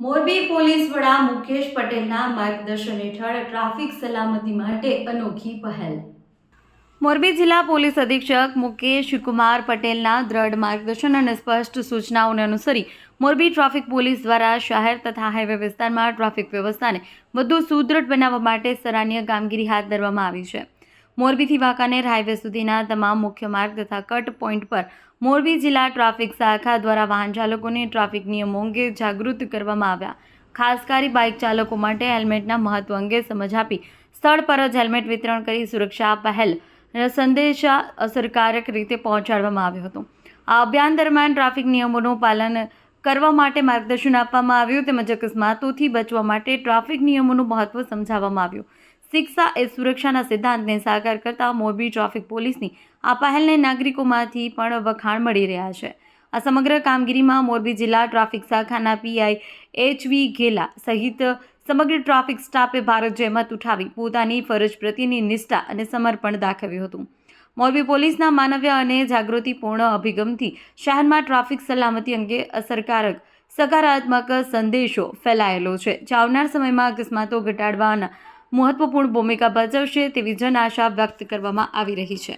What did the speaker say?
Morbi police વડા મુકેશ પટેલના માર્ગદર્શન હેઠળ ટ્રાફિક સલામતી માટે અનોખી પહેલ. મોરબી જિલ્લા પોલીસ અધિક્ષક મુકેશ કુમાર પટેલના દ્રઢ માર્ગદર્શન અને સ્પષ્ટ સૂચનાઓને અનુસરી મોરબી ટ્રાફિક પોલીસ દ્વારા શહેર તથા હાઈવે વિસ્તારમાં ટ્રાફિક વ્યવસ્થાને વધુ સુદૃઢ બનાવવા માટે સરાહનીય કામગીરી હાથ ધરવામાં આવી છે. મોરબીથી વાંકાનેર હાઈવે સુધીના તમામ મુખ્ય માર્ગ તથા કટ પોઈન્ટ પર મોરબી જિલ્લા ટ્રાફિક શાખા દ્વારા વાહન ચાલકોને ટ્રાફિક નિયમો અંગે જાગૃત કરવામાં આવ્યા. ખાસ કરી બાઇક ચાલકો માટે હેલ્મેટના મહત્વ અંગે સમજ આપી સ્થળ પર જ હેલ્મેટ વિતરણ કરી સુરક્ષા પહેલ સંદેશા અસરકારક રીતે પહોંચાડવામાં આવ્યો હતો. આ અભિયાન દરમિયાન ટ્રાફિક નિયમોનું પાલન કરવા માટે માર્ગદર્શન આપવામાં આવ્યું તેમજ અકસ્માતોથી બચવા માટે ટ્રાફિક નિયમોનું મહત્વ સમજાવવામાં આવ્યું. શિક્ષા એ સુરક્ષાના સિદ્ધાંતને સાકાર કરતા મોરબી ટ્રાફિક પોલીસની આ પહેલને નાગરિકોમાંથી પણ વખાણ મળી રહ્યા છે. આ સમગ્ર કામગીરીમાં મોરબી જિલ્લા ટ્રાફિક શાખાના પીઆઈ એચ વી ઘેલા સહિત સમગ્ર ટ્રાફિક સ્ટાફે ભારત જહેમત ઉઠાવી પોતાની ફરજ પ્રત્યેની નિષ્ઠા અને સમર્પણ દાખવ્યું હતું. મોરબી પોલીસના માનવ્ય અને જાગૃતિપૂર્ણ અભિગમથી શહેરમાં ટ્રાફિક સલામતી અંગે અસરકારક, સકારાત્મક સંદેશો ફેલાયેલો છે. જે આવનાર સમયમાં અકસ્માતો ઘટાડવાના મહત્વપૂર્ણ ભૂમિકા ભજવશે તેવી જન આશા વ્યક્ત કરવામાં આવી રહી છે.